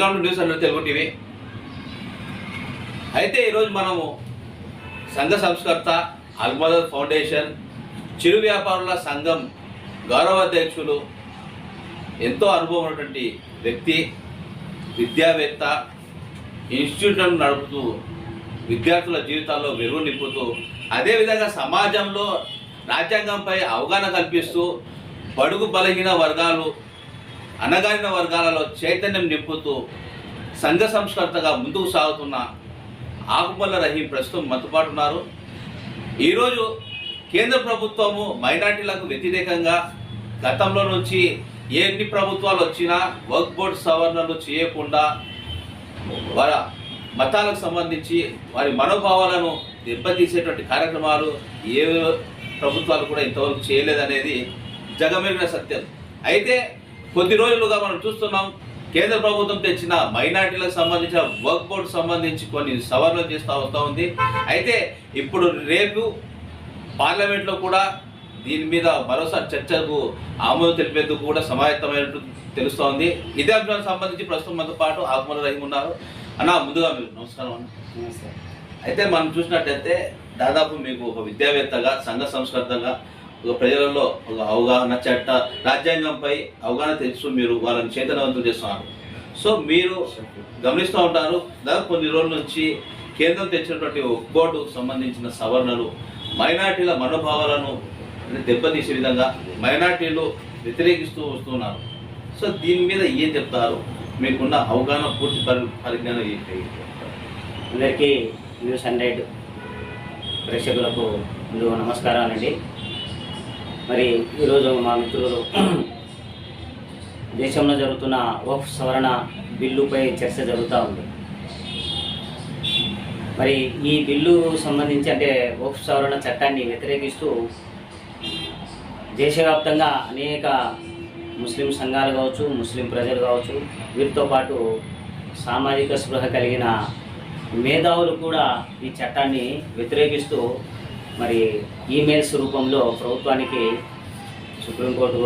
Welcome to news అన్న Telugu TV. అయితే ఈరోజు మనము సంఘ సంస్కర్త అల్మదర్ ఫౌండేషన్ చిరు వ్యాపారుల సంఘం గౌరవ అధ్యక్షులు ఎంతో అనుభవం ఉన్నటువంటి వ్యక్తి విద్యావేత్త ఇన్స్టిట్యూట్లను నడుపుతూ విద్యార్థుల జీవితాల్లో వెలుగు నింపుతూ అదేవిధంగా సమాజంలో రాజ్యాంగంపై అవగాహన కల్పిస్తూ బడుగు బలహీన వర్గాలు అనగారిన వర్గాలలో చైతన్యం నింపుతూ సంఘ సంస్కర్తగా ముందుకు సాగుతున్న ఆకుమల్ల రహీం ప్రస్తుతం మత్తుపాటున్నారు. ఈరోజు కేంద్ర ప్రభుత్వము మైనార్టీలకు వ్యతిరేకంగా గతంలో నుంచి ఎన్ని ప్రభుత్వాలు వచ్చినా వర్క్ బోర్డ్ సవరణలు చేయకుండా వారి మతాలకు సంబంధించి వారి మనోభావాలను దెబ్బతీసేటువంటి కార్యక్రమాలు ఏ ప్రభుత్వాలు కూడా ఇంతవరకు చేయలేదనేది జగమైన సత్యం. అయితే కొద్ది రోజులుగా మనం చూస్తున్నాం కేంద్ర ప్రభుత్వం తెచ్చిన మైనార్టీలకు సంబంధించిన వర్క్ బోర్డు సంబంధించి కొన్ని సవరణలు చేస్తూ వస్తూ ఉంది. అయితే ఇప్పుడు రేపు పార్లమెంట్లో కూడా దీని మీద మరోసారి చర్చకు ఆమోదం తెలిపేందుకు కూడా సమాయత్తమైనట్టు తెలుస్తోంది ఇదే అంశానికి సంబంధించి ప్రస్తుతం మనతో పాటు ఆకుమల రహీం ఉన్నారు. అన్న ముందుగా మీరు నమస్కారం అన్న. అయితే మనం చూసినట్టయితే దాదాపు మీకు ఒక విద్యావేత్తగా సంఘ సంస్కృతంగా ఒక ప్రజలలో ఒక అవగాహన చట్ట రాజ్యాంగంపై అవగాహన తెలుసు మీరు వాళ్ళని చైతన్యవంతం చేస్తున్నారు. సో మీరు గమనిస్తూ ఉంటారు దాదాపు కొన్ని రోజుల నుంచి కేంద్రం తెచ్చినటువంటి బోర్డుకు సంబంధించిన సవరణలు మైనార్టీల మనోభావాలను దెబ్బతీసే విధంగా మైనార్టీలు వ్యతిరేకిస్తూ వస్తున్నారు. సో దీని మీద ఏం చెప్తారు? మీకున్న అవగాహన పూర్తి పరి పరిజ్ఞానం ఏంటి? అందరికీ న్యూస్ హండ్రెడ్ ప్రేక్షకులకు ముందు నమస్కారాలండి. మరి ఈరోజు మా మిత్రులు దేశంలో జరుగుతున్న ఓఫ్ సవరణ బిల్లుపై చర్చ జరుగుతూ ఉంది. మరి ఈ బిల్లు సంబంధించి అంటే ఓఫ్ సవరణ చట్టాన్ని వ్యతిరేకిస్తూ దేశవ్యాప్తంగా అనేక ముస్లిం సంఘాలు కావచ్చు ముస్లిం ప్రజలు కావచ్చు వీరితో పాటు సామాజిక స్పృహ కలిగిన మేధావులు కూడా ఈ చట్టాన్ని వ్యతిరేకిస్తూ మరి ఈమెయిల్స్ రూపంలో ప్రభుత్వానికి సుప్రీంకోర్టు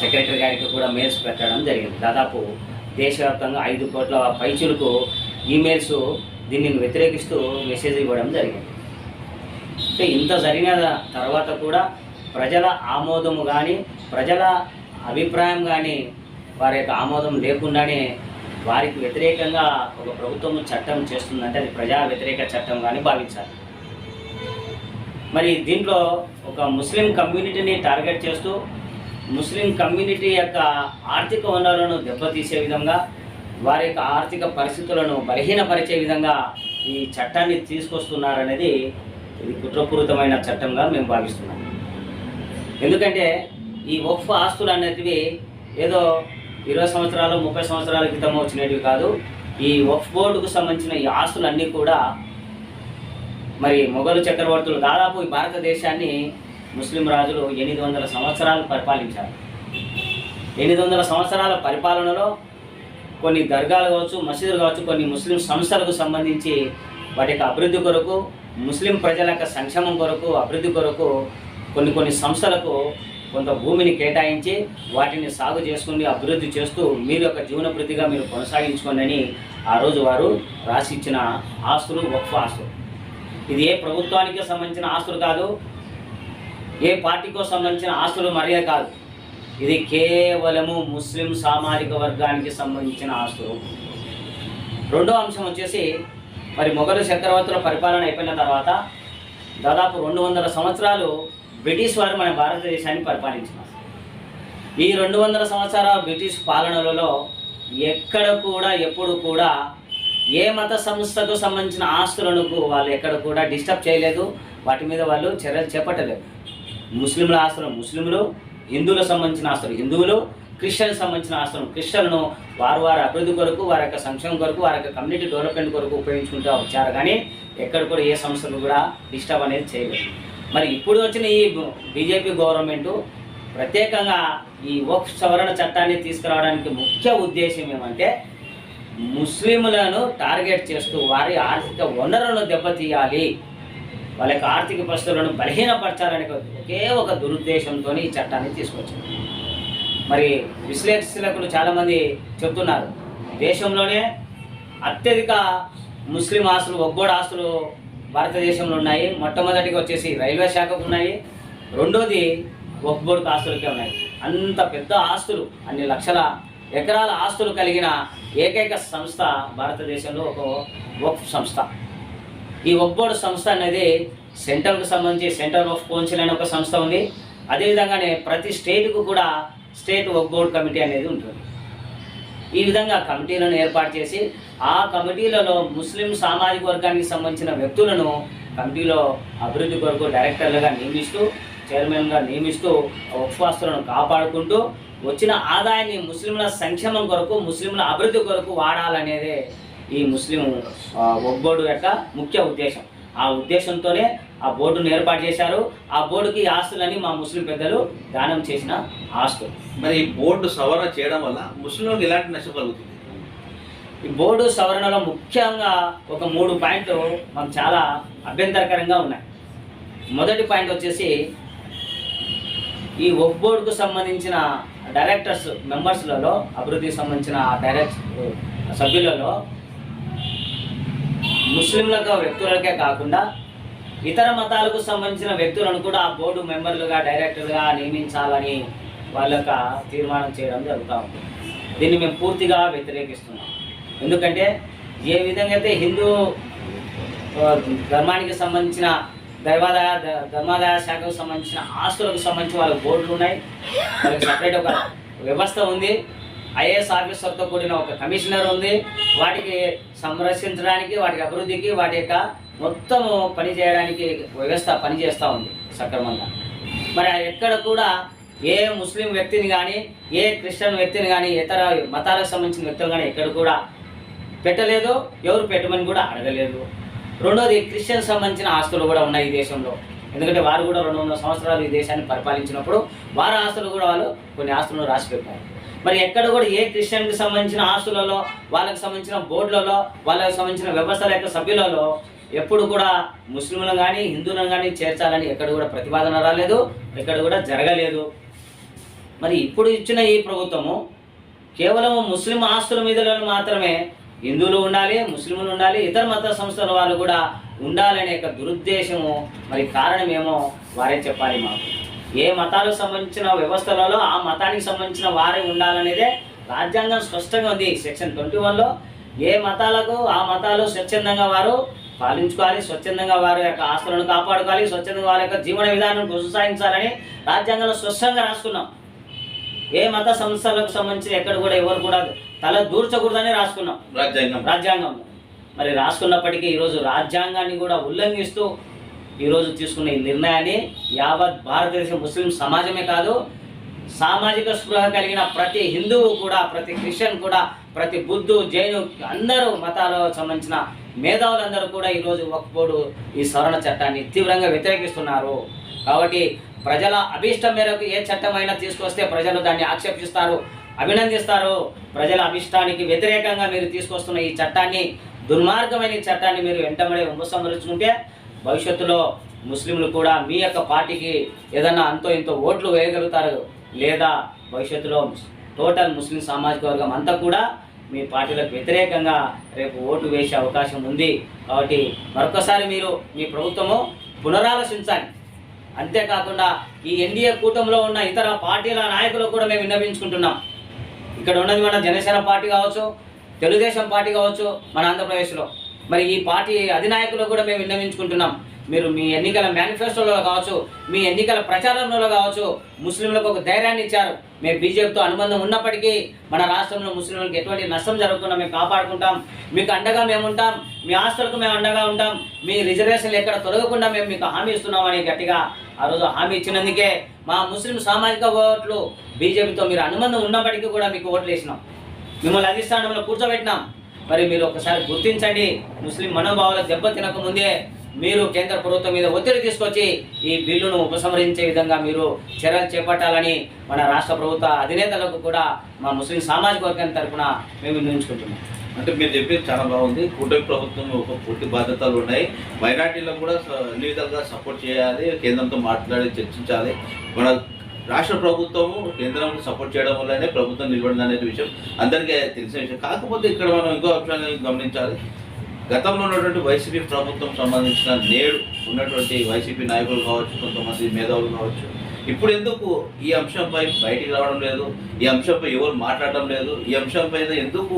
సెక్రటరీ గారికి కూడా మెయిల్స్ పెట్టడం జరిగింది. దాదాపు దేశవ్యాప్తంగా ఐదు కోట్ల పైచులకు ఈమెయిల్స్ దీనిని వ్యతిరేకిస్తూ మెసేజ్ ఇవ్వడం జరిగింది. అంటే ఇంత జరిగిన తర్వాత కూడా ప్రజల ఆమోదము కానీ ప్రజల అభిప్రాయం కానీ వారి యొక్క ఆమోదం లేకుండానే వారికి వ్యతిరేకంగా ఒక ప్రభుత్వం చట్టం చేస్తుందంటే అది ప్రజా వ్యతిరేక చట్టం కానీ భావించాలి. మరి దీంట్లో ఒక ముస్లిం కమ్యూనిటీని టార్గెట్ చేస్తూ ముస్లిం కమ్యూనిటీ యొక్క ఆర్థిక వనరులను దెబ్బతీసే విధంగా వారి యొక్క ఆర్థిక పరిస్థితులను బలహీనపరిచే విధంగా ఈ చట్టాన్ని తీసుకొస్తున్నారనేది ఇది కుట్రపూరితమైన చట్టంగా మేము భావిస్తున్నాం. ఎందుకంటే ఈ వక్ఫ్ ఆస్తులు అనేటివి ఏదో ఇరవై సంవత్సరాలు ముప్పై సంవత్సరాల క్రితం వచ్చినవి కాదు. ఈ వక్ఫ్ బోర్డుకు సంబంధించిన ఈ ఆస్తులన్నీ కూడా మరి మొఘలు చక్రవర్తులు దాదాపు ఈ భారతదేశాన్ని ముస్లిం రాజులు ఎనిమిది వందల సంవత్సరాలు పరిపాలించారు. ఎనిమిది వందల సంవత్సరాల పరిపాలనలో కొన్ని దర్గాలు కావచ్చు మసీదులు కావచ్చు కొన్ని ముస్లిం సంస్థలకు సంబంధించి వాటి యొక్క అభివృద్ధి కొరకు ముస్లిం ప్రజల యొక్క సంక్షేమం కొరకు అభివృద్ధి కొరకు కొన్ని కొన్ని సంస్థలకు కొంత భూమిని కేటాయించి వాటిని సాగు చేసుకుని అభివృద్ధి చేస్తూ మీరు యొక్క జీవనభృద్ధిగా మీరు కొనసాగించుకోండి అని ఆ రోజు వారు రాసి ఇచ్చిన ఆస్తులు వక్ఫ్ ఆస్తులు. ఇది ఏ ప్రభుత్వానికి సంబంధించిన ఆస్తులు కాదు ఏ పార్టీకో సంబంధించిన ఆస్తులు మరే కాదు. ఇది కేవలము ముస్లిం సామాజిక వర్గానికి సంబంధించిన ఆస్తులు. రెండో అంశం వచ్చేసి మరి మొఘలు చక్రవర్తుల పరిపాలన అయిపోయిన తర్వాత దాదాపు రెండు వందల సంవత్సరాలు బ్రిటిష్ వారు మన భారతదేశాన్ని పరిపాలించినారు. ఈ రెండు వందల సంవత్సరాల బ్రిటిష్ పాలనలలో ఎక్కడ కూడా ఎప్పుడు కూడా ఏ మత సంస్థకు సంబంధించిన ఆస్తులను వాళ్ళు ఎక్కడ కూడా డిస్టర్బ్ చేయలేదు. వాటి మీద వాళ్ళు చర్యలు చేపట్టలేదు. ముస్లింల ఆస్తులు ముస్లింలు హిందువులకు సంబంధించిన ఆస్తులు హిందువులు క్రిస్టియన్ సంబంధించిన ఆస్తులు క్రిస్టియన్ను వారు వారి అభివృద్ధి కొరకు వారి యొక్క సంక్షేమం కొరకు వారి యొక్క కమ్యూనిటీ డెవలప్మెంట్ కొరకు ఉపయోగించుకుంటూ వచ్చారు. కానీ ఎక్కడ కూడా ఏ సంస్థలు కూడా డిస్టర్బ్ అనేది చేయలేదు. మరి ఇప్పుడు వచ్చిన ఈ బీజేపీ గవర్నమెంట్ ప్రత్యేకంగా ఈ వక్ఫ్ సవరణ చట్టాన్ని తీసుకురావడానికి ముఖ్య ఉద్దేశం ఏమంటే ముస్లింలను టార్గెట్ చేస్తూ వారి ఆర్థిక వనరులను దెబ్బతీయాలి. వాళ్ళ యొక్క ఆర్థిక పరిస్థితులను బలహీనపరచాలని ఒకే ఒక దురుద్దేశంతో ఈ చట్టాన్ని తీసుకొచ్చింది మరి విశ్లేషకులు చాలామంది చెప్తున్నారు దేశంలోనే అత్యధిక ముస్లిం ఆస్తులు ఒగ్గోడు ఆస్తులు భారతదేశంలో ఉన్నాయి. మొట్టమొదటిగా వచ్చేసి రైల్వే శాఖకు ఉన్నాయి. రెండోది ఒగ్గోడు ఆస్తులకే ఉన్నాయి. అంత పెద్ద ఆస్తులు అన్ని లక్షల ఎకరాల ఆస్తులు కలిగిన ఏకైక సంస్థ భారతదేశంలో ఒక వక్ఫ్ సంస్థ. ఈ వక్బోర్డ్ సంస్థ అనేది సెంట్రల్కు సంబంధించి సెంట్రల్ ఆఫ్ కౌన్సిల్ అనే ఒక సంస్థ ఉంది. అదేవిధంగానే ప్రతి స్టేట్కు కూడా స్టేట్ వక్బోర్డ్ కమిటీ అనేది ఉంటుంది. ఈ విధంగా కమిటీలను ఏర్పాటు చేసి ఆ కమిటీలలో ముస్లిం సామాజిక వర్గానికి సంబంధించిన వ్యక్తులను కమిటీలో అభివృద్ధి కొరకు డైరెక్టర్లుగా నియమిస్తూ చైర్మన్గా నియమిస్తూ ఉపవాస్తులను కాపాడుకుంటూ వచ్చిన ఆదాయాన్ని ముస్లింల సంక్షేమం కొరకు ముస్లింల అభివృద్ధి కొరకు వాడాలనేదే ఈ ముస్లిం ఒగ్గోడు యొక్క ముఖ్య ఉద్దేశం. ఆ ఉద్దేశంతోనే ఆ బోర్డును ఏర్పాటు చేశారు. ఆ బోర్డుకి ఆస్తులని మా ముస్లిం పెద్దలు దానం చేసిన ఆస్తులు మరి ఈ బోర్డు సవరణ చేయడం వల్ల ముస్లింలకు ఎలాంటి నష్టం కలుగుతుంది? ఈ బోర్డు సవరణలో ముఖ్యంగా ఒక మూడు పాయింట్లు మాకు చాలా అభ్యంతరకరంగా ఉన్నాయి. మొదటి పాయింట్ వచ్చేసి ఈ ఒక్ బోర్డుకు సంబంధించిన డైరెక్టర్స్ మెంబర్స్లలో అభివృద్ధికి సంబంధించిన డైరెక్ట్ సభ్యులలో ముస్లింలకు వ్యక్తులకే కాకుండా ఇతర మతాలకు సంబంధించిన వ్యక్తులను కూడా ఆ బోర్డు మెంబర్లుగా డైరెక్టర్గా నియమించాలని వాళ్ళ యొక్క తీర్మానం చేయడం జరుగుతూ ఉంది. దీన్ని మేము పూర్తిగా వ్యతిరేకిస్తున్నాం. ఎందుకంటే ఏ విధంగా అయితే హిందూ ధర్మానికి సంబంధించిన దైవాదాయ ధర్మాదాయ శాఖకు సంబంధించిన ఆస్తులకు సంబంధించి వాళ్ళ బోర్డులు ఉన్నాయి. వాళ్ళకి సపరేట్ ఒక వ్యవస్థ ఉంది. ఐఏఎస్ ఆఫీసర్తో కూడిన ఒక కమిషనర్ ఉంది. వాటికి సంరక్షించడానికి వాటికి అభివృద్ధికి వాటి యొక్క మొత్తము పని చేయడానికి వ్యవస్థ పనిచేస్తూ ఉంది సక్రమంగా. మరి ఎక్కడ కూడా ఏ ముస్లిం వ్యక్తిని కానీ ఏ క్రిస్టియన్ వ్యక్తిని కానీ ఇతర మతాలకు సంబంధించిన వ్యక్తులు కానీ ఎక్కడ కూడా పెట్టలేదు. ఎవరు పెట్టమని కూడా అడగలేదు. రెండోది క్రిస్టియన్ సంబంధించిన ఆస్తులు కూడా ఉన్నాయి ఈ దేశంలో. ఎందుకంటే వారు కూడా రెండు వందల సంవత్సరాలు ఈ దేశాన్ని పరిపాలించినప్పుడు వారి ఆస్తులు కూడా వాళ్ళు కొన్ని ఆస్తులను రాసి పెట్టారు. మరి ఎక్కడ కూడా ఏ క్రిస్టియన్కి సంబంధించిన ఆస్తులలో వాళ్ళకి సంబంధించిన బోర్డులలో వాళ్ళకి సంబంధించిన వ్యవస్థల యొక్క సభ్యులలో ఎప్పుడు కూడా ముస్లింలను కానీ హిందువులను కానీ చేర్చాలని ఎక్కడ కూడా ప్రతిపాదన రాలేదు ఎక్కడ కూడా జరగలేదు. మరి ఇప్పుడు ఇచ్చిన ఈ ప్రభుత్వము కేవలం ముస్లిం ఆస్తుల మీద మాత్రమే హిందువులు ఉండాలి ముస్లింలు ఉండాలి ఇతర మత సంస్థల వాళ్ళు కూడా ఉండాలనే యొక్క దురుద్దేశము. మరి కారణమేమో వారే చెప్పాలి మాకు. ఏ మతాలకు సంబంధించిన వ్యవస్థలలో ఆ మతానికి సంబంధించిన వారే ఉండాలనేదే రాజ్యాంగం స్పష్టంగా ఉంది. సెక్షన్ ట్వంటీ వన్లో ఏ మతాలకు ఆ మతాలు స్వచ్ఛందంగా వారు పాలించుకోవాలి స్వచ్ఛందంగా వారి యొక్క ఆస్తులను కాపాడుకోవాలి స్వచ్ఛందంగా వారి యొక్క జీవన విధానం కొనసాగించాలని రాజ్యాంగంలో స్పష్టంగా రాసుకున్నాం. ఏ మత సంస్థలకు సంబంధించి ఎక్కడ కూడా ఎవరు కూడా తల దూర్చకూడదని రాసుకున్నాం. రాజ్యాంగం. రాజ్యాంగంలో మరి రాసుకున్నప్పటికీ ఈరోజు రాజ్యాంగాన్ని కూడా ఉల్లంఘిస్తూ ఈరోజు తీసుకున్న ఈ నిర్ణయాన్ని యావత్ భారతదేశ ముస్లిం సమాజమే కాదు సామాజిక స్పృహ కలిగిన ప్రతి హిందువు కూడా ప్రతి క్రిస్టియన్ కూడా ప్రతి బుద్ధు జైను అందరూ మతాలకు సంబంధించిన మేధావులందరూ కూడా ఈరోజు ఒక్కోడు ఈ సవరణ చట్టాన్ని తీవ్రంగా వ్యతిరేకిస్తున్నారు. కాబట్టి ప్రజల అభీష్టం మేరకు ఏ చట్టమైనా తీసుకొస్తే ప్రజలు దాన్ని ఆక్షేపిస్తారు. అభినందిస్తారు. ప్రజల అభిష్టానికి వ్యతిరేకంగా మీరు తీసుకొస్తున్న ఈ చట్టాన్ని దుర్మార్గమైన ఈ చట్టాన్ని మీరు వెంటబడి ఉపసంహరించుకుంటే భవిష్యత్తులో ముస్లింలు కూడా మీ యొక్క పార్టీకి ఏదన్నా అంతో ఇంతో ఓట్లు వేయగలుగుతారు లేదా భవిష్యత్తులో టోటల్ ముస్లిం సామాజిక వర్గం అంతా కూడా మీ పార్టీలకు వ్యతిరేకంగా రేపు ఓటు వేసే అవకాశం ఉంది. కాబట్టి మరొకసారి మీరు మీ ప్రభుత్వము పునరాలోచించాలి అంతేకాకుండా ఈ ఎన్డీఏ కూటమిలో ఉన్న ఇతర పార్టీల నాయకులు కూడా మేము విన్నవించుకుంటున్నాం. ఇక్కడ ఉన్నది మన జనసేన పార్టీ కావచ్చు తెలుగుదేశం పార్టీ కావచ్చు మన ఆంధ్రప్రదేశ్లో. మరి ఈ పార్టీ అధినాయకులు కూడా మేము విన్నవించుకుంటున్నాం. మీరు మీ ఎన్నికల మేనిఫెస్టోలో కావచ్చు మీ ఎన్నికల ప్రచారంలో కావచ్చు ముస్లింలకు ఒక ధైర్యాన్ని ఇచ్చారు. మేము బీజేపీతో అనుబంధం ఉన్నప్పటికీ మన రాష్ట్రంలో ముస్లింలకు ఎటువంటి నష్టం జరగకుండా మేము కాపాడుకుంటాం. మీకు అండగా మేము ఉంటాం. మీ ఆస్తులకు మేము అండగా ఉంటాం. మీ రిజర్వేషన్లు ఎక్కడ తొలగకుండా మేము మీకు హామీ ఇస్తున్నామని గట్టిగా ఆ రోజు హామీ ఇచ్చినందుకే మా ముస్లిం సామాజిక ఓట్లు బీజేపీతో మీరు అనుబంధం ఉన్నప్పటికీ కూడా మీకు ఓట్లు వేసినాం. మిమ్మల్ని అధిష్టానంలో కూర్చోబెట్టినాం. మరి మీరు ఒకసారి గుర్తించండి ముస్లిం మనోభావాలు దెబ్బ తినకముందే మీరు కేంద్ర ప్రభుత్వం మీద ఒత్తిడి తీసుకొచ్చి ఈ బిల్లును ఉపసంహరించే విధంగా మీరు చర్యలు చేపట్టాలని మన రాష్ట్ర ప్రభుత్వ అధినేతలకు కూడా మా ముస్లిం సామాజిక వర్గం తరఫున మేము నిర్ణయించుకుంటున్నాం. అంటే మీరు చెప్పేది చాలా బాగుంది. కూటమి ప్రభుత్వం ఒక పూర్తి బాధ్యతలు ఉన్నాయి. మైనార్టీలకు కూడా స- అన్ని విధాలుగా సపోర్ట్ చేయాలి కేంద్రంతో మాట్లాడి చర్చించాలి. మన రాష్ట్ర ప్రభుత్వము కేంద్రం సపోర్ట్ చేయడం వల్లనే ప్రభుత్వం నిలబడింది అనేది విషయం అందరికీ తెలిసిన విషయం. కాకపోతే ఇక్కడ మనం ఇంకో అంశాన్ని గమనించాలి. గతంలో ఉన్నటువంటి వైసీపీ ప్రభుత్వం సంబంధించిన నేడు ఉన్నటువంటి వైసీపీ నాయకులు కావచ్చు కొంతమంది మేధావులు కావచ్చు ఇప్పుడు ఎందుకు ఈ అంశంపై బయటికి రావడం లేదు? ఈ అంశంపై ఎవరు మాట్లాడడం లేదు? ఈ అంశంపై ఎందుకు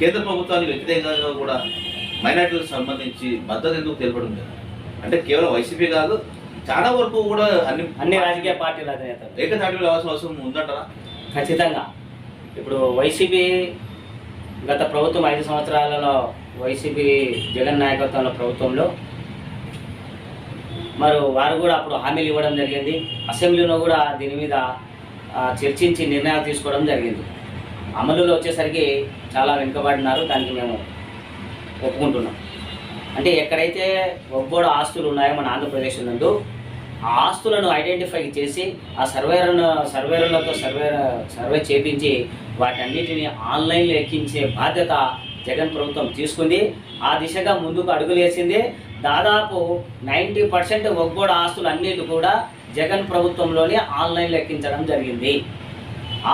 కేంద్ర ప్రభుత్వానికి వ్యతిరేకంగా కూడా మైనార్టీలకు సంబంధించి మద్దతు ఎందుకు తెలపడం లేదు? అంటే కేవలం వైసీపీ కాదు చాలా వరకు కూడా అన్ని అన్ని రాజకీయ పార్టీల అధినేతలు. ఏకతాటిలో రావాల్సిన అవసరం ఉందంటారా? ఖచ్చితంగా. ఇప్పుడు వైసీపీ గత ప్రభుత్వం ఐదు సంవత్సరాలలో వైసీపీ జగన్ నాయకత్వంలో ప్రభుత్వంలో మరి వారు కూడా అప్పుడు హామీలు ఇవ్వడం జరిగింది. అసెంబ్లీలో కూడా దీని మీద చర్చించి నిర్ణయాలు తీసుకోవడం జరిగింది. అమలులో వచ్చేసరికి చాలా వెనుకబడినారు. దానికి మేము ఒప్పుకుంటున్నాం. అంటే ఎక్కడైతే ఒబ్బోడు ఆస్తులు ఉన్నాయో మన ఆంధ్రప్రదేశ్ నందు ఆ ఆస్తులను ఐడెంటిఫై చేసి ఆ సర్వేలను సర్వేలతో సర్వే సర్వే చేపించి వాటన్నిటిని ఆన్లైన్లో ఎక్కించే బాధ్యత జగన్ ప్రభుత్వం తీసుకుంది. ఆ దిశగా ముందుకు అడుగులేసింది దాదాపు నైంటీ పర్సెంట్ ఒగ్గోడ ఆస్తులు అన్నిటి కూడా జగన్ ప్రభుత్వంలోనే ఆన్లైన్లో ఎక్కించడం జరిగింది.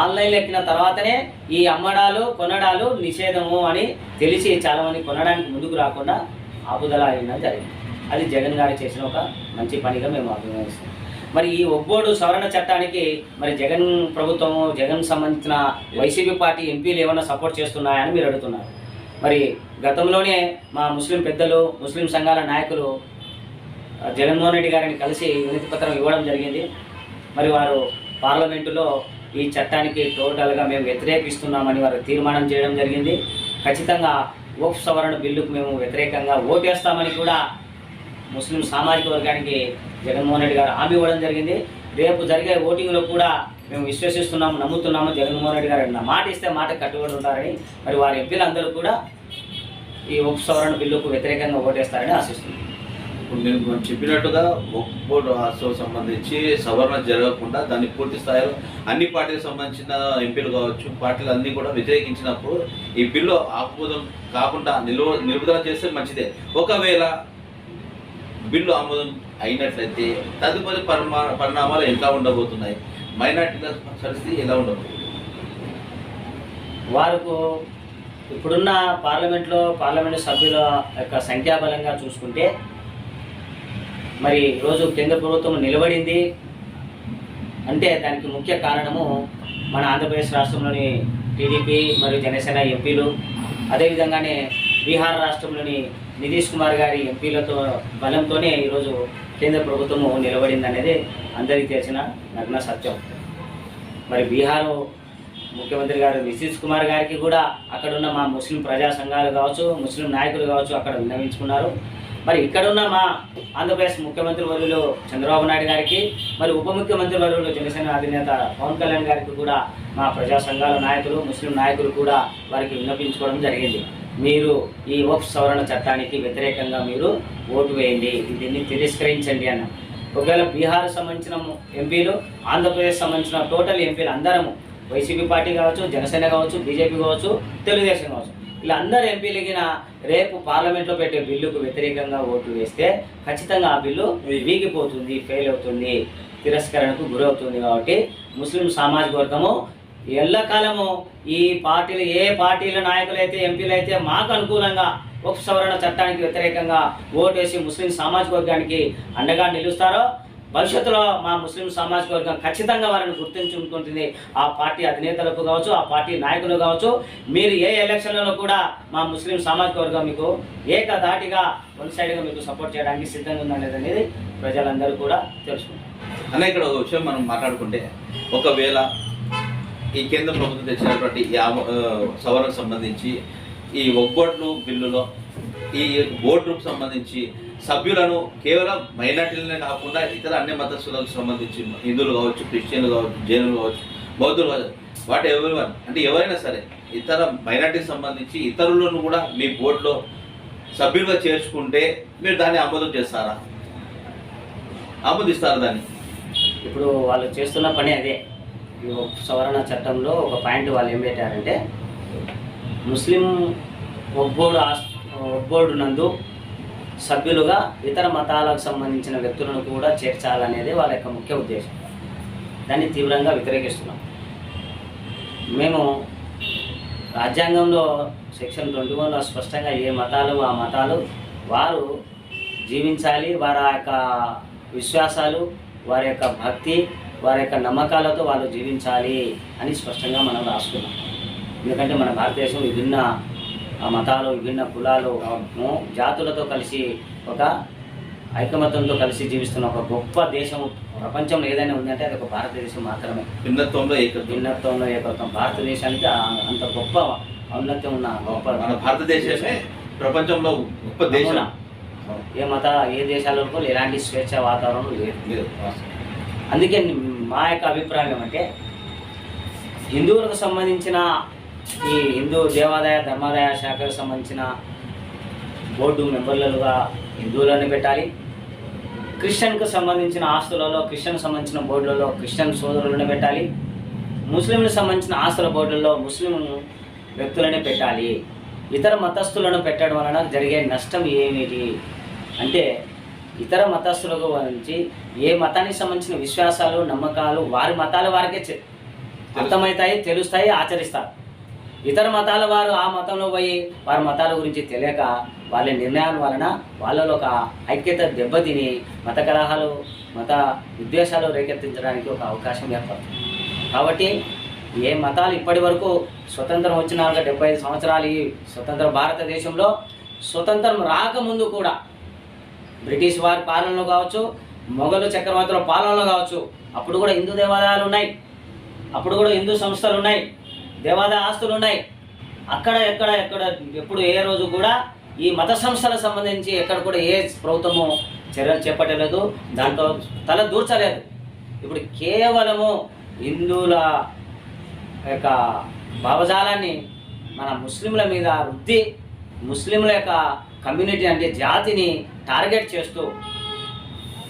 ఆన్లైన్లో ఎక్కిన తర్వాతనే ఈ అమ్మడాలు కొనడాలు నిషేధము అని తెలిసి చాలామంది కొనడానికి ముందుకు రాకుండా ఆపుదల అయిన జరిగింది. అది జగన్ గారు చేసిన ఒక మంచి పనిగా మేము అభినందిస్తాం మరి ఈ ఒబ్బోడు సవరణ చట్టానికి మరి జగన్ ప్రభుత్వము జగన్ సంబంధించిన వైసీపీ పార్టీ ఎంపీలు ఏమైనా సపోర్ట్ చేస్తున్నాయని మీరు అడుగుతున్నారు. మరి గతంలోనే మా ముస్లిం పెద్దలు ముస్లిం సంఘాల నాయకులు జగన్మోహన్ రెడ్డి గారిని కలిసి వినతి పత్రం ఇవ్వడం జరిగింది. మరి వారు పార్లమెంటులో ఈ చట్టానికి టోటల్గా మేము వ్యతిరేకిస్తున్నామని వారు తీర్మానం చేయడం జరిగింది. ఖచ్చితంగా ఓప్ సవరణ బిల్లుకు మేము వ్యతిరేకంగా ఓటేస్తామని కూడా ముస్లిం సామాజిక వర్గానికి జగన్మోహన్ రెడ్డి గారు హామీ ఇవ్వడం జరిగింది. రేపు జరిగే ఓటింగ్లో కూడా మేము విశ్వసిస్తున్నాము నమ్ముతున్నాము జగన్మోహన్ రెడ్డి గారు. నా మాట ఇస్తే మాట కట్టుబడి ఉంటారని మరి వారి ఎంపీలందరూ కూడా ఈ ఉపసవరణ బిల్లుకు వ్యతిరేకంగా ఓటేస్తారని ఆశిస్తున్నాం. ఇప్పుడు నేను చెప్పినట్టుగా వక్ఫ్ బోర్డు హాస్టల్ సంబంధించి సవరణ జరగకుండా దాన్ని పూర్తి స్థాయిలో అన్ని పార్టీలకు సంబంధించిన ఎంపీలు కావచ్చు పార్టీలు అన్నీ కూడా వ్యతిరేకించినప్పుడు ఈ బిల్లు ఆమోదం కాకుండా నిలువ నిలుపుదల చేస్తే మంచిదే. ఒకవేళ బిల్లు ఆమోదం అయినట్లయితే తదుపరి పరిమా పరిణామాలు ఎలా ఉండబోతున్నాయి? మైనార్టీల పరిస్థితి ఎలా ఉండబోతుంది వారికి ఇప్పుడున్న పార్లమెంట్లో పార్లమెంటు సభ్యుల యొక్క సంఖ్యాబలంగా చూసుకుంటే మరి రోజు కేంద్ర ప్రభుత్వం నిలబడింది. అంటే దానికి ముఖ్య కారణము మన ఆంధ్రప్రదేశ్ రాష్ట్రంలోని టీడీపీ మరియు జనసేన ఎంపీలు. అదేవిధంగానే బీహార్ రాష్ట్రంలోని నితీష్ కుమార్ గారి ఎంపీలతో బలంతోనే ఈరోజు కేంద్ర ప్రభుత్వము నిలబడింది అనేది అందరికీ తెలిసిన నగ్న సత్యం. మరి బీహార్ ముఖ్యమంత్రి గారు నితీష్ కుమార్ గారికి కూడా అక్కడున్న మా ముస్లిం ప్రజా సంఘాలు కావచ్చు ముస్లిం నాయకులు కావచ్చు అక్కడ విన్నవించుకున్నారు. మరి ఇక్కడున్న మా ఆంధ్రప్రదేశ్ ముఖ్యమంత్రి వర్యులు చంద్రబాబు నాయుడు గారికి మరి ఉప ముఖ్యమంత్రి వర్యులు జనసేన అధినేత పవన్ కళ్యాణ్ గారికి కూడా మా ప్రజా సంఘాల నాయకులు ముస్లిం నాయకులు కూడా వారికి విన్నపించుకోవడం జరిగింది. మీరు ఈ ఓప్ సవరణ చట్టానికి వ్యతిరేకంగా మీరు ఓటు వేయండి. దీన్ని తిరస్కరించండి అన్న. ఒకవేళ బీహార్ సంబంధించిన ఎంపీలు ఆంధ్రప్రదేశ్ సంబంధించిన టోటల్ ఎంపీలు అందరము వైసీపీ పార్టీ కావచ్చు జనసేన కావచ్చు బీజేపీ కావచ్చు తెలుగుదేశం కావచ్చు ఇలా అందరు ఎంపీలకిన రేపు పార్లమెంట్లో పెట్టే బిల్లుకు వ్యతిరేకంగా ఓట్లు వేస్తే ఖచ్చితంగా ఆ బిల్లు వీగిపోతుంది ఫెయిల్ అవుతుంది తిరస్కరణకు గురవుతుంది కాబట్టి ముస్లిం సామాజిక వర్గము ఎల్లకాలము ఈ పార్టీలు ఏ పార్టీల నాయకులైతే ఎంపీలైతే మాకు అనుకూలంగా ఉపసవరణ సవరణ చట్టానికి వ్యతిరేకంగా ఓటేసి ముస్లిం సామాజిక వర్గానికి అండగా నిలుస్తారో భవిష్యత్తులో మా ముస్లిం సామాజిక వర్గం ఖచ్చితంగా వారిని గుర్తించుకుంటుంది. ఆ పార్టీ అధినేతలకు కావచ్చు ఆ పార్టీ నాయకులు కావచ్చు మీరు ఏ ఎలక్షన్లలో కూడా మా ముస్లిం సామాజిక వర్గం మీకు ఏకధాటిగా వన్ సైడ్గా మీకు సపోర్ట్ చేయడానికి సిద్ధంగా ఉందనేది అనేది ప్రజలందరూ కూడా తెలుసుకుంటారు. అన్న ఇక్కడ ఒక విషయం మనం మాట్లాడుకుంటే ఒకవేళ ఈ కేంద్ర ప్రభుత్వం తెచ్చినటువంటి సవరణకు సంబంధించి ఈ ఒగ్గోట్లు బిల్లులో ఈ బోర్డుకు సంబంధించి సభ్యులను కేవలం మైనార్టీలనే కాకుండా ఇతర అన్ని మతస్థులకు సంబంధించి హిందువులు కావచ్చు క్రిస్టియన్లు కావచ్చు జైనులు కావచ్చు బౌద్ధులు కావచ్చు వాటి ఎవరి అంటే ఎవరైనా సరే ఇతర మైనార్టీకి సంబంధించి ఇతరులను కూడా మీ బోర్డులో సభ్యులుగా చేర్చుకుంటే మీరు దాన్ని ఆమోదం చేస్తారా? ఆమోదిస్తారా దాన్ని? ఇప్పుడు వాళ్ళు చేస్తున్న పని అదే. సవరణ చట్టంలో ఒక పాయింట్ వాళ్ళు ఏం పెట్టారంటే ముస్లిం ఒబ్బోడు ఆస్ ఒబ్బోడు నందు సభ్యులుగా ఇతర మతాలకు సంబంధించిన వ్యక్తులను కూడా చేర్చాలనేది వాళ్ళ యొక్క ముఖ్య ఉద్దేశం. దాన్ని తీవ్రంగా వ్యతిరేకిస్తున్నాం. మేము రాజ్యాంగంలో సెక్షన్ ట్వంటీ వన్లో స్పష్టంగా ఏ మతాలు ఆ మతాలు వారు జీవించాలి వారి యొక్క విశ్వాసాలు వారి యొక్క భక్తి వారి యొక్క నమ్మకాలతో వాళ్ళు జీవించాలి అని స్పష్టంగా మనం రాసుకున్నాం. ఎందుకంటే మన భారతదేశం విభిన్న మతాలు విభిన్న కులాలు జాతులతో కలిసి ఒక ఐకమత్యంతో కలిసి జీవిస్తున్న ఒక గొప్ప దేశం ప్రపంచంలో ఏదైనా ఉందంటే అది ఒక భారతదేశం మాత్రమే. భిన్నత్వంలో భిన్నత్వంలో ఏకత్వం. భారతదేశానికి అంత గొప్ప ఔన్నత్యం ఉన్న గొప్ప మన భారతదేశమే ప్రపంచంలో గొప్ప దేశం? ఏ మత ఏ దేశాలలో ఎలాంటి స్వేచ్ఛ వాతావరణం లేదు. లేదు. అందుకే మా యొక్క అభిప్రాయం ఏమంటే హిందువులకు సంబంధించిన ఈ హిందూ దేవాదాయ ధర్మాదాయ శాఖకు సంబంధించిన బోర్డు మెంబర్లుగా హిందువులను పెట్టాలి. క్రిస్టియన్కు సంబంధించిన ఆస్తులలో క్రిస్టియన్ సంబంధించిన బోర్డులలో క్రిస్టియన్ సోదరులను పెట్టాలి. ముస్లింలకు సంబంధించిన ఆస్తుల బోర్డులలో ముస్లిం వ్యక్తులనే పెట్టాలి. ఇతర మతస్థులను పెట్టడం వలన జరిగే నష్టం ఏమిటి? అంటే ఇతర మతస్థులకు గురించి ఏ మతానికి సంబంధించిన విశ్వాసాలు నమ్మకాలు వారి మతాల వారికే అర్థమవుతాయి తెలుస్తాయి ఆచరిస్తారు. ఇతర మతాల వారు ఆ మతంలో పోయి వారి మతాల గురించి తెలియక వాళ్ళ నిర్ణయాల వలన వాళ్ళలో ఒక ఐక్యత దెబ్బతిని మత కలహాలు మత ఉద్దేశాలు రేకెత్తించడానికి ఒక అవకాశం ఏర్పడుతుంది. కాబట్టి ఏ మతాలు ఇప్పటి వరకు స్వతంత్రం వచ్చినాక డెబ్బై ఐదు సంవత్సరాలు ఈ స్వతంత్ర భారతదేశంలో స్వతంత్రం రాకముందు కూడా బ్రిటిష్ వారి పాలనలో కావచ్చు మొఘలు చక్రవర్తుల పాలనలో కావచ్చు అప్పుడు కూడా హిందూ దేవాలయాలు ఉన్నాయి. అప్పుడు కూడా హిందూ సంస్థలు ఉన్నాయి. దేవాదాయ ఆస్తులు ఉన్నాయి. అక్కడ ఎక్కడ ఎక్కడ ఎప్పుడు ఏ రోజు కూడా ఈ మత సంస్థలకు సంబంధించి ఎక్కడ కూడా ఏ ప్రభుత్వము చర్యలు చేపట్టలేదు. దాంట్లో తల దూర్చలేదు. ఇప్పుడు కేవలము హిందువుల యొక్క భావజాలాన్ని మన ముస్లింల మీద వృద్ధి ముస్లింల యొక్క కమ్యూనిటీ అంటే జాతిని టార్గెట్ చేస్తూ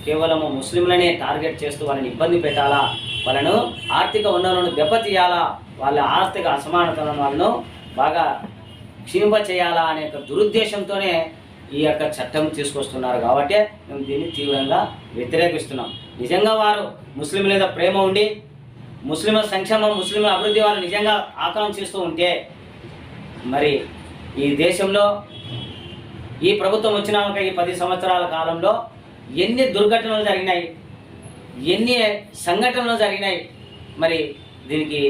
కేవలము ముస్లింలనే టార్గెట్ చేస్తూ వాళ్ళని ఇబ్బంది పెట్టాలా? వాళ్ళను ఆర్థిక వనరులను దెబ్బతీయాలా? వాళ్ళ ఆర్థిక అసమానతలను వాళ్ళను బాగా క్షీణింప చేయాలా అనే ఒక దురుద్దేశంతోనే ఈ యొక్క చట్టం తీసుకొస్తున్నారు. కాబట్టి మేము దీన్ని తీవ్రంగా వ్యతిరేకిస్తున్నాం. నిజంగా వారు ముస్లింల మీద ప్రేమ ఉండి ముస్లింల సంక్షేమం ముస్లింల అభివృద్ధి వారు నిజంగా ఆకాంక్షిస్తూ ఉంటే మరి ఈ దేశంలో ఈ ప్రభుత్వం వచ్చినాక ఈ పది సంవత్సరాల కాలంలో ఎన్ని దుర్ఘటనలు జరిగినాయి ఎన్ని సంఘటనలు జరిగినాయి మరి దీనికి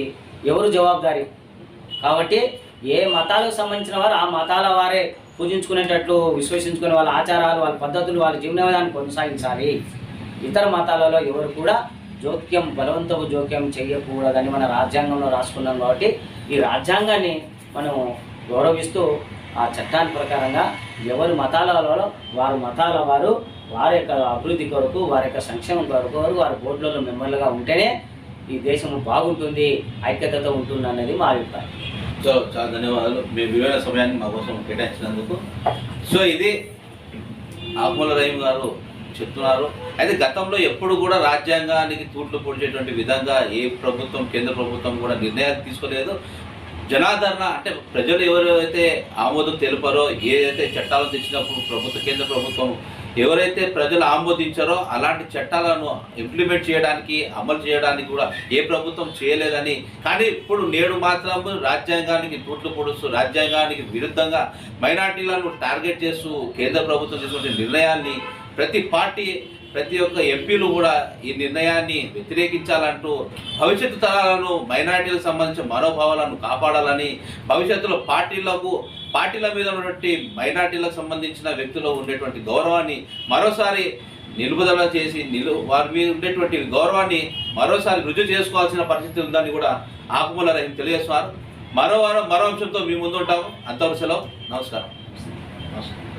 ఎవరు జవాబుదారి? కాబట్టి ఏ మతాలకు సంబంధించిన వారు ఆ మతాల వారే పూజించుకునేటట్లు విశ్వసించుకునే వాళ్ళ ఆచారాలు వాళ్ళ పద్ధతులు వాళ్ళ జీవన విధానాన్ని కొనసాగించాలి. ఇతర మతాలలో ఎవరు కూడా జోక్యం బలవంతపు జోక్యం చేయకూడదని మన రాజ్యాంగంలో రాసుకున్నాం కాబట్టి ఈ రాజ్యాంగాన్ని మనం గౌరవిస్తూ ఆ చట్టాన్ని ప్రకారంగా ఎవరి మతాలలో వారి మతాల వారు వారి యొక్క అభివృద్ధి కొరకు వారి యొక్క సంక్షేమం కొరకు వారు వారి బోర్డులలో మెంబర్లుగా ఉంటేనే ఈ దేశం బాగుంటుంది ఐక్యతతో ఉంటుంది అనేది మా అభిప్రాయం. సో చాలా ధన్యవాదాలు. మీ విలువైన సమయాన్ని మా కోసం కేటాయించినందుకు. సో ఇది ఆకుమల రహీం గారు చెప్తున్నారు. అయితే గతంలో ఎప్పుడు కూడా రాజ్యాంగానికి తూట్లు పొడిచేటువంటి విధంగా ఏ ప్రభుత్వం కేంద్ర ప్రభుత్వం కూడా నిర్ణయాలు తీసుకోలేదు. జనాదరణ అంటే ప్రజలు ఎవరైతే ఆమోదం తెలిపారో ఏదైతే చట్టాలు తెచ్చినప్పుడు ప్రభుత్వ కేంద్ర ప్రభుత్వం ఎవరైతే ప్రజలు ఆమోదించారో అలాంటి చట్టాలను ఇంప్లిమెంట్ చేయడానికి అమలు చేయడానికి కూడా ఏ ప్రభుత్వం చేయలేదని. కానీ ఇప్పుడు నేడు మాత్రం రాజ్యాంగానికి తూట్లు పొడుస్తూ రాజ్యాంగానికి విరుద్ధంగా మైనార్టీలను టార్గెట్ చేస్తూ కేంద్ర ప్రభుత్వం తీసుకునే నిర్ణయాన్ని ప్రతి పార్టీ ప్రతి ఒక్క ఎంపీలు కూడా ఈ నిర్ణయాన్ని వ్యతిరేకించాలంటూ భవిష్యత్తు తరాలను మైనార్టీలకు సంబంధించిన మనోభావాలను కాపాడాలని భవిష్యత్తులో పార్టీలకు పార్టీల మీద ఉన్నటువంటి మైనార్టీలకు సంబంధించిన వ్యక్తులు ఉండేటువంటి గౌరవాన్ని మరోసారి నిలుపుదల చేసి నిలు వారి మీద ఉండేటువంటి గౌరవాన్ని మరోసారి రుజువు చేసుకోవాల్సిన పరిస్థితి ఉందని కూడా ఆకుమూల రహిం తెలియజేస్తున్నారు. మరో వారం మరో అంశంతో మీ ముందు ఉంటాము. అంతవరకు సెలవు. నమస్కారం. నమస్కారం.